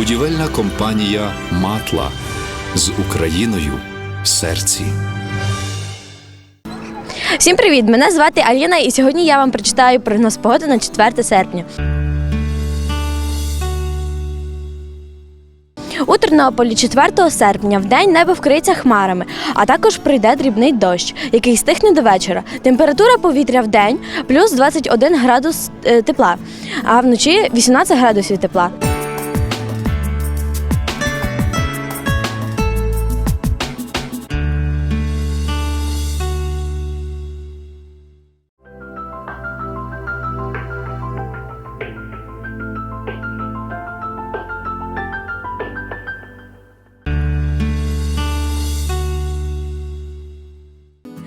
Будівельна компанія Матла з Україною в серці. Всім привіт! Мене звати Аліна, і сьогодні я вам прочитаю прогноз погоди на 4 серпня. У Тернополі 4 серпня в день небо вкриється хмарами, а також прийде дрібний дощ, який стихне до вечора. Температура повітря в день плюс 21 градус е, тепла, а вночі 18 градусів тепла.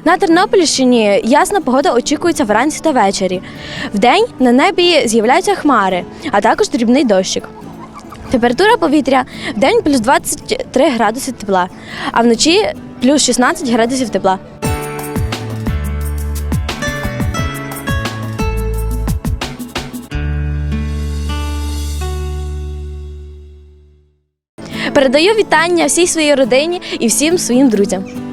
На Тернопільщині ясна погода очікується вранці та ввечері. Вдень на небі з'являються хмари, а також дрібний дощик. Температура повітря в день плюс 23 градуси тепла, а вночі плюс 16 градусів тепла. Передаю вітання всій своїй родині і всім своїм друзям.